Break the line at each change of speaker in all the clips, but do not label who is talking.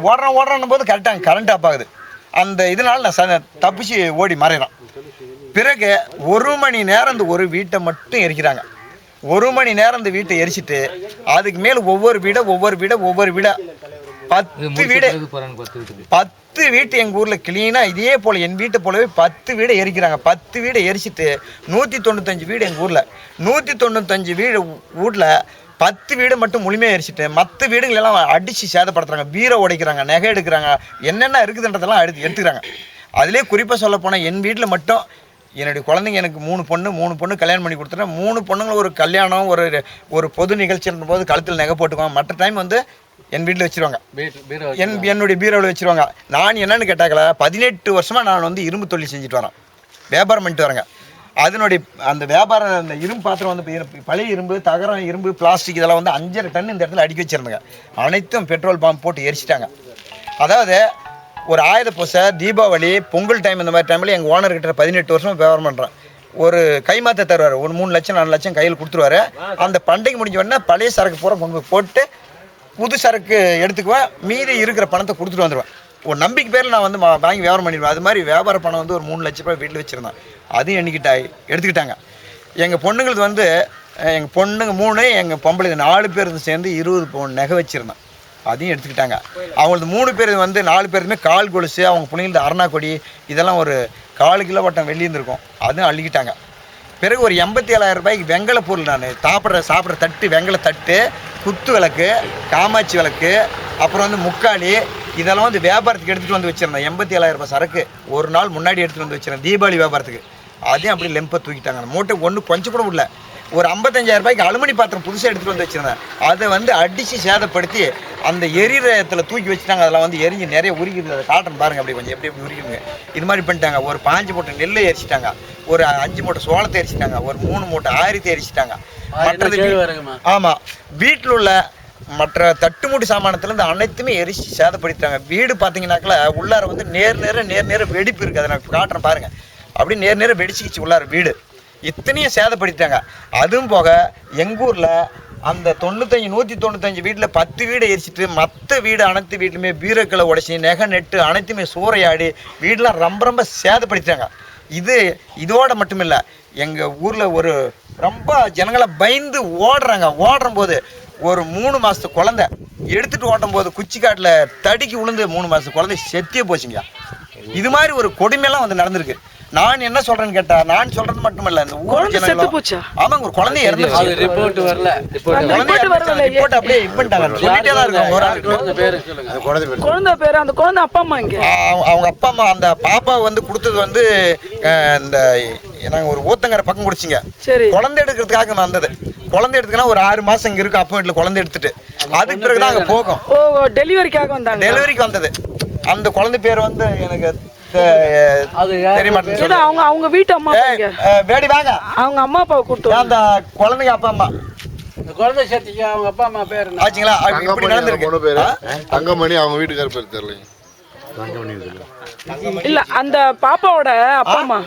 ஓடுறோம் ஓடுறோம் போது கரெக்டாக கரண்ட் ஆஃப் ஆகுது. அந்த இதனால நான் ச- தப்பிச்சு ஓடி மறையிறோம் பிறகு ஒரு மணி நேரம் இந்த ஒரு வீட்டை மட்டும் எரிக்கிறாங்க. ஒரு மணி நேரம் இந்த வீட்டை எரிச்சிட்டு அதுக்கு மேல ஒவ்வொரு வீட ஒவ்வொரு வீட ஒவ்வொரு வீட. பத்து வீடு பத்து வீட்டு எங்கள் ஊரில் கிளீனாக இதே போல் என் வீட்டை போலவே பத்து வீடை எரிக்கிறாங்க. பத்து வீடை எரிச்சிட்டு நூற்றி தொண்ணூத்தஞ்சு வீடு எங்கள் ஊரில். நூற்றி தொண்ணூத்தஞ்சு வீடு வீட்டில் பத்து வீடு மட்டும் முழுமையாக எரிச்சிட்டு மற்ற வீடுகளெல்லாம் அடித்து சேதப்படுத்துறாங்க பீரை உடைக்கிறாங்க நகை எடுக்கிறாங்க என்னென்ன இருக்குதுன்றதெல்லாம் எடுத்து எடுத்துக்கிறாங்க. அதிலே குறிப்பாக சொல்ல போனால் என் வீட்டில் மட்டும் என்னுடைய குழந்தைங்க எனக்கு மூணு பொண்ணு மூணு பொண்ணு கல்யாணம் பண்ணி கொடுத்துட்டேன் மூணு பொண்ணுங்களும் ஒரு கல்யாணம் ஒரு ஒரு பொது நிகழ்ச்சின்ற போது கழுத்தில் நகை போட்டுக்குவாங்க. மற்ற டைம் வந்து என் வீட்டில் வச்சிருவாங்க. என் என்னுடைய பீரோவில் வச்சிருவாங்க. நான் என்னன்னு கேட்டாக்கல பதினெட்டு வருஷமாக நான் வந்து இரும்பு தொழில் செஞ்சுட்டு வரேன். வியாபாரம் பண்ணிட்டு வரேங்க. அதனுடைய அந்த வியாபாரம் அந்த இரும்பு பாத்திரம் வந்து பழைய இரும்பு தகரம் இரும்பு பிளாஸ்டிக் இதெல்லாம் வந்து அஞ்சரை டன் இந்த இடத்துல அடுக்கி வச்சிருந்தாங்க. அனைத்தும் பெட்ரோல் பம்ப் போட்டு எரிச்சிட்டாங்க. அதாவது ஒரு ஆயுத பூசை தீபாவளி பொங்கல் டைம் இந்த மாதிரி டைமில் எங்கள் ஓனர்கிட்ட பதினெட்டு வருஷம் வியாபாரம் பண்ணுறேன் ஒரு கைமாத்த தருவார். ஒரு மூணு லட்சம் நாலு லட்சம் கையில் கொடுத்துருவாரு. அந்த பண்டிகை முடிஞ்ச உடனே பழைய சரக்கு பூரா கொண்டு போய் போட்டு புது சரக்கு எடுத்துக்குவேன் மீதி இருக்கிற பணத்தை கொடுத்துட்டு வந்துடுவேன் ஒரு நம்பிக்கை பேரில் நான் வந்து மா- வாங்கி வியாபாரம் பண்ணிடுவேன். அது மாதிரி வியாபார பணம் வந்து ஒரு மூணு லட்ச ரூபாய் வீட்டில் வச்சுருந்தேன். அதையும் எண்ணிக்கிட்டா எடுத்துக்கிட்டாங்க. எங்கள் பொண்ணுங்களுக்கு வந்து எங்கள் பொண்ணுங்க மூணு எங்கள் பொம்பளை நாலு பேர் சேர்ந்து இருபது பவுன் நகை வச்சுருந்தேன் அதையும் எடுத்துக்கிட்டாங்க. அவங்களது மூணு பேர் வந்து நாலு பேருமே கால் கொலுசு அவங்க பிள்ளைங்களுக்கு அருணா கொடி இதெல்லாம் ஒரு காலு கிலோ வட்டம் வெள்ளி இருந்திருக்கும். அதுவும் அள்ளிக்கிட்டாங்க. பிறகு ஒரு எண்பத்தி ஏழாயிரம் ரூபாய்க்கு வெங்கல பொருள் நான் சாப்பிட்ற சாப்பிட்ற தட்டு வெங்கல தட்டு குத்து விளக்கு காமாட்சி விளக்கு அப்புறம் வந்து முக்காளி இதெல்லாம் வந்து வியாபாரத்துக்கு எடுத்துகிட்டு வந்து வச்சிருந்தேன் எண்பத்தி ஏழாயிரம் ரூபாய் சரக்கு. ஒரு நாள் முன்னாடி எடுத்துகிட்டு வந்து வச்சுருந்தேன் தீபாவளி வியாபாரத்துக்கு. அதையும் அப்படியே லெம்பை தூக்கிட்டாங்க. மூட்டை ஒன்று கொஞ்சம் கூட விடல. ஒரு ஐம்பத்தஞ்சாயிரம் ரூபாய்க்கு அலுமினி பாத்திரம் புதுசாக எடுத்துகிட்டு வந்து வச்சிருந்தேன். அதை வந்து அடித்து சேதப்படுத்தி அந்த எரியிறத்தில் தூக்கி வச்சுட்டாங்க. அதெல்லாம் வந்து எரிஞ்சு நிறைய உருகிடுது அதை காட்டுறேன் பாருங்க. அப்படி கொஞ்சம் எப்படி எப்படி உருகிடுங்க இது மாதிரி பண்ணிட்டாங்க. ஒரு பாஞ்சு மூட்டை நெல்லை எரிச்சிட்டாங்க. ஒரு அஞ்சு மூட்டை சோளத்தை எரிச்சிட்டாங்க. ஒரு மூணு மூட்டை ஆயிரத்தி எரிச்சிட்டாங்க. மற்றது வீ- ஆமா. வீட்டில் உள்ள மற்ற தட்டுமுடி சாமானத்துலேருந்து அனைத்துமே எரிச்சு சேதப்படுத்திட்டாங்க. வீடு பார்த்தீங்கன்னாக்கல உள்ளார வந்து நேர் நேர நேர் நேர வெடிப்பு இருக்குது அதை நான் காட்டுறேன் பாருங்க. அப்படி நேர் நேர வெடிச்சுக்கிச்சு உள்ளார் வீடு. இத்தனையும் சேதப்படுத்திட்டாங்க. அதுவும் போக எங்கள் ஊரில் அந்த தொண்ணூத்தஞ்சு நூற்றி தொண்ணூத்தஞ்சு வீட்டில் பத்து வீடை எரிச்சிட்டு மற்ற வீடு அனைத்து வீட்லையுமே பீரோக்களை உடச்சி நெகை நெட்டு அனைத்துமே சூறையாடி வீடெலாம் ரொம்ப ரொம்ப சேதப்படுத்திட்டாங்க. இது இதோட மட்டும் இல்லை எங்கள் ஊரில் ஒரு ரொம்ப ஜனங்களை பயந்து ஓடுறாங்க. ஓடுறம்போது ஒரு மூணு மாதத்து குழந்த எடுத்துகிட்டு ஓட்டும் போது குச்சிக்காட்டில் தடுக்கி விழுந்து மூணு மாதத்து குழந்தை செத்தியே போச்சுங்க. இது மாதிரி ஒரு கொடுமையெல்லாம் வந்து நடந்திருக்கு. நான் என்ன சொல்றேன்னு கேட்டா நான் சொல்றது மட்டுமல்ல இந்த ஊர்
குழந்தை செத்து போச்சா?
ஆமாங்க ஒரு குழந்தை இறந்துருச்சு.
ரிப்போர்ட் வரல ரிப்போர்ட்
குழந்தை
report வரலையே.
ரிப்போர்ட் அப்படியே இது பண்ணிட்டாங்க. சொல்லிட்டே தான் இருக்காங்க ஒரு ஆளுக்கு
பேரு? சொல்லுங்க.
குழந்தை பேரு. அந்த குழந்தை அப்பா அம்மா இங்க.
அவங்க அப்பா அம்மா அந்த பாப்பா வந்து கொடுத்தது வந்து அஹ், இந்த நாங்கள் ஒரு ஊத்தங்கரை பக்கம் குடிச்சிங்க.
சரி.
குழந்தை எடுக்கிறதுக்காக நான் வந்தது. குழந்தை எடுத்துக்கனா ஒரு ஆறு மாசம் இங்க இருக்கும் அப்பா வீட்டில் குழந்தை எடுத்துட்டு. அதுக்கு பிறகு தான் அங்கே போகும்.
ஓ டெலிவரிக்காக வந்தாங்க
டெலிவரிக்கு வந்தது. அந்த குழந்தை பேர் வந்து எனக்கு
அவங்க அவங்க வீட்டு அம்மா
வேடி வாங்க.
அவங்க அம்மா அப்பாவை கூப்பிட்டு
அந்த குழந்தைங்க அப்பா அம்மா?
இந்த குழந்தை சேர்த்திக்கு அவங்க அப்பா அம்மா பேர்
ஆச்சுங்களா?
தங்கமணி பொண்ணு பேரு? தங்கமணி அவங்க வீட்டுக்கார பேர் தெரியலைங்க
இல்ல. அந்த பாப்பாவோட அப்பா அம்மா.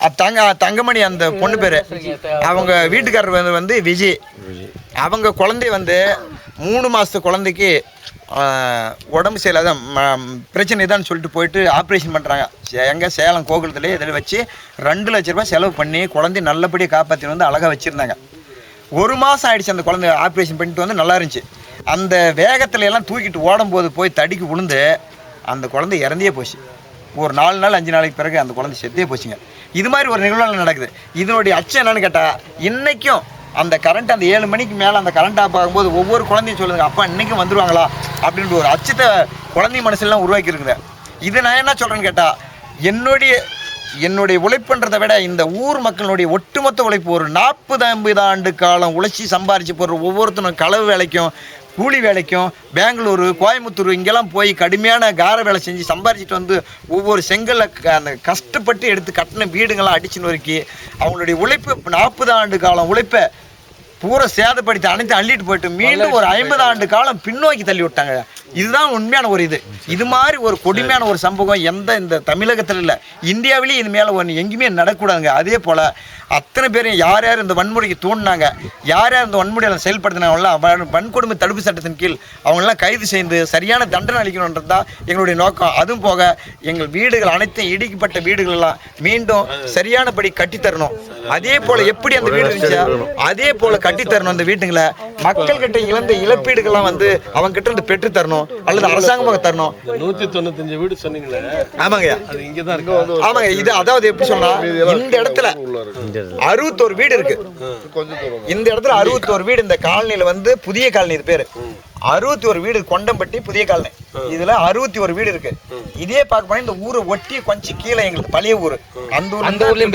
அஹ் தங்க தங்கமணி அந்த பொண்ணு பேரு. அவங்க வீட்டுக்காரர் வந்து விஜய் அவங்க குழந்தை வந்து மூணு மாதத்து குழந்தைக்கு உடம்பு சரியில்லாத ம- பிரச்சனை தான் சொல்லிட்டு போயிட்டு ஆப்ரேஷன் பண்ணுறாங்க எங்கே சேலம் கோகுலத்தில் இதில் வச்சு ரெண்டு லட்ச ரூபாய் செலவு பண்ணி குழந்தைய நல்லபடியாக காப்பாற்றிட்டு வந்து அழகாக வச்சுருந்தாங்க. ஒரு மாதம் ஆயிடுச்சு அந்த குழந்தை ஆப்ரேஷன் பண்ணிட்டு வந்து நல்லா இருந்துச்சு. அந்த வேகத்தில் எல்லாம் தூக்கிட்டு ஓடும்போது போய் தடிக்கு விழுந்து அந்த குழந்தை இறந்தே போச்சு. ஒரு நாலு நாள் அஞ்சு நாளைக்கு பிறகு அந்த குழந்தை செத்தே போச்சுங்க. இது மாதிரி ஒரு நிகழ்வு நடக்குது. இதனுடைய அச்சம் என்னன்னு கேட்டால் இன்றைக்கும் அந்த கரண்ட் அந்த ஏழு மணிக்கு மேலே அந்த கரண்ட் ஆஃப் ஆகும்போது ஒவ்வொரு குழந்தையும் சொல்லுங்க அப்பா இன்னைக்கும் வந்துடுவாங்களா அப்படின்ற ஒரு அச்சத்தை குழந்தை மனசுலாம் உருவாக்கி இருக்குது இது நான் என்ன சொல்கிறேன்னு கேட்டால் என்னுடைய என்னுடைய உழைப்புன்றதை விட இந்த ஊர் மக்களுடைய ஒட்டுமொத்த உழைப்பு ஒரு நாற்பது ஐம்பது ஆண்டு காலம் உழைச்சி சம்பாரித்து போடுற ஒவ்வொருத்தரும் களவு வேலைக்கும் கூலி வேலைக்கும் பெங்களூர் கோயம்புத்தூர் இங்கெல்லாம் போய் கடுமையான கார வேலை செஞ்சு சம்பாரிச்சிட்டு வந்து ஒவ்வொரு செங்கல்ல க- அந்த கஷ்டப்பட்டு எடுத்து கட்டின வீடுங்கள்லாம் அடிச்சு நொறுக்கி அவங்களுடைய உழைப்பு நாற்பது ஆண்டு காலம் உழைப்பை பூரா சேதப்படுத்தி அனைத்து அள்ளிட்டு போயிட்டு மீண்டும் ஒரு ஐம்பது ஆண்டு காலம் பின்னோக்கி தள்ளி விட்டாங்க. இதுதான் உண்மையான ஒரு இது. இது மாதிரி ஒரு கொடுமையான ஒரு சம்பவம் எந்த இந்த தமிழகத்தில் இல்லை. இந்தியாவிலேயே இது மேலே ஒன்று எங்கேயுமே நடக்கூடாதுங்க. அதே போல் அத்தனை பேரும் யார் யார் இந்த வன்முறைக்கு தூண்டினாங்க யார் யார் இந்த வன்முறையை செயல்படுத்தினாங்களோ வன்கொடுமை தடுப்பு சட்டத்தின் கீழ் அவங்களெல்லாம் கைது செய்து சரியான தண்டனை அளிக்கணுன்றது தான் எங்களுடைய நோக்கம். அதுவும் போக எங்கள் வீடுகள் அனைத்தும் இடிக்கப்பட்ட வீடுகள் எல்லாம் மீண்டும் சரியானபடி கட்டித்தரணும். அதே போல எப்படி அந்த வீடு இருந்துச்சோ? அதே போல கட்டித்தரணும் அந்த வீட்டுங்களை. மக்கள் கிட்ட இழந்த இழப்பீடுகள்லாம் வந்து அவங்க கிட்ட இருந்து பெற்று தரணும் அல்லது அரசாங்கமாக தரணும்.
நூத்தி தொண்ணூத்தஞ்சு வீடு சொன்னீங்களே.
ஆமாங்க.
அது இங்கதான் இருக்கு?
ஆமாங்க இது அதாவது எப்படி சொன்னா இந்த இடத்துல அறுபத்தோரு வீடு இருக்கு. இந்த இடத்துல அறுபத்தோரு வீடு இந்த காலனில வந்து புதிய காலனி இது பேரு. அறுபத்தி ஒரு வீடு கொண்டம்பட்டி புதிய காலனி. இதுல அறுபத்தி ஒரு வீடு இருக்கு. இதே பார்க்க போனா இந்த ஊரை ஒட்டி கொஞ்சம் கீழே எங்களுக்கு பழைய ஊர். அந்த ஊர்ல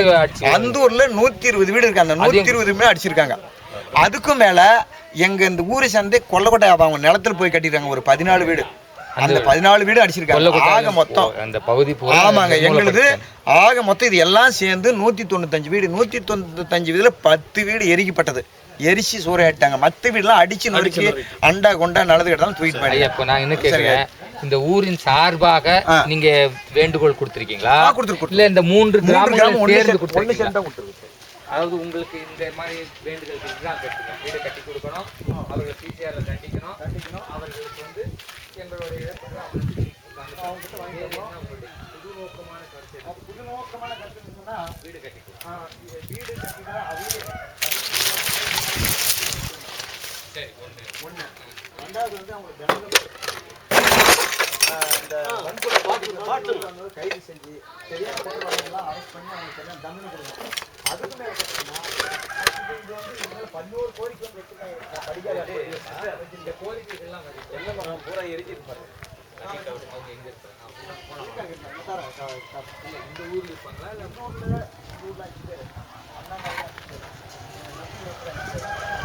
அந்த
ஊர்ல நூத்தி இருபது வீடு இருக்கு. அந்த நூத்தி இருபது அடிச்சிருக்காங்க. அதுக்கும் மேல எங்க இந்த ஊரை சேர்ந்து கொல்லக்கோட்டை அவங்க நிலத்துல போய் கட்டிருக்காங்க ஒரு பதினாலு வீடு. அந்த பதினாலு வீடு அடிச்சிருக்காங்க. ஆக மொத்தம்.
அந்த பகுதி
ஆமாங்க எங்களுது ஆக மொத்தம் இது எல்லாம் சேர்ந்து நூற்றி தொண்ணூத்தஞ்சு வீடு. நூற்றி தொண்ணூத்தஞ்சு வீடுல பத்து வீடு எரிக்கப்பட்டது. எரிச்சு சூறையாட்டாங்க மற்ற வீடுலாம் அடிச்சு நொறுக்கி அண்டா கொண்டா நல்லது கிட்டாலும் தூக்கிட்டு
ஐயா
போயிட்டாங்க.
இப்போ நான் என்ன கேக்குறேன்? இந்த ஊரின் சார்பாக. நீங்க வேண்டுகோள் கொடுத்திருக்கீங்களா? இல்ல இந்த மூன்று
மூன்று கிராமம்
கிராமங்கள்
ஒண்ணு
சேர்ந்து கொடுத்திருக்கீங்களா?
தான்.
அதாவது உங்களுக்கு இந்த மாதிரி வேண்டுதல் இதுதான் கட்டுங்க. வீடு கட்டி கொடுக்கணும். அவர்களை பிசிஆர்ல தண்டிக்கணும். அவர்களுக்கு வந்து எங்களுடைய அவங்ககிட்ட வாங்கி உங்களுடைய புது நோக்கமான கருத்து வீடு கட்டி கொடுக்கணும். சரி ஒன்று
ரெண்டாவது வந்து ஆஹ் இந்த வன்கொடுமை பாதிக்கப்பட்டவங்க கைது செஞ்சு சரியான arrest பண்ணி அவங்களுக்கு சரியான தண்டனை கொடுக்கணும். அதுக்கு மேல பார்த்தீங்கன்னா, இது வந்து இது மேல 11 கோரிக்கை வந்து வச்சிருக்காங்க. படிக்காத
இந்த ஊர்ல இருப்பாங்களா எல்லாம் பூரா எரிஞ்சிருப்பாரு அவங்க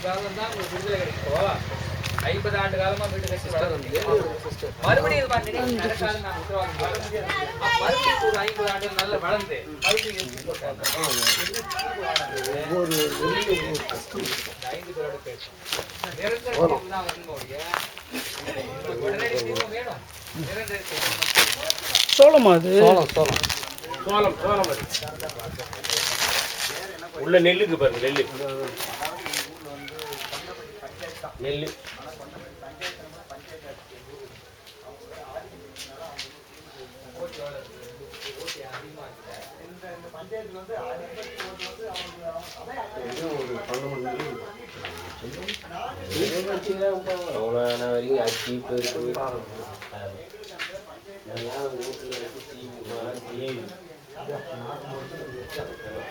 இந்த ஊர்ல இருப்பாங்களா இல்ல ஐம்பது ஆண்டு காலமா வீடு கட்டி வளர்ந்து மறுபடியும் இது பாத்தீங்கன்னா இந்த காலம் நான் உத்தரவாதம் கொடுக்கிறேன். அப்ப மறுபடியும் ஒரு ஐம்பது ஆண்டு நல்லா வளர்ந்து மறுபடியும் ஐந்து பேரோட பேர். நிரந்தர தான் உடனடி தீர்வு வேணும்.
சோளமா அது
சோளம் சோளம் அது. உள்ள நெல்லுக்கு பாருங்க நெல்லு நெல்லு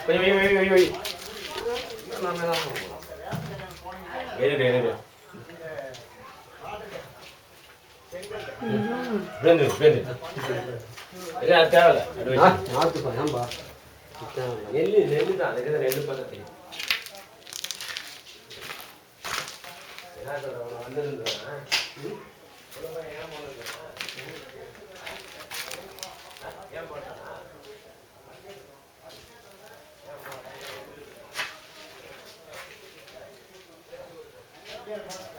வை, வை, வை, வை, வை. எழுது, எழுது. விழுந்து, பிளந்து பிளந்து எல்லாம் தேவையில்ல நாத்துப்பா ஏன்பா நெல் நெல் தான் அதுக்கு நெல் பண்ண தெரியும் Yeah.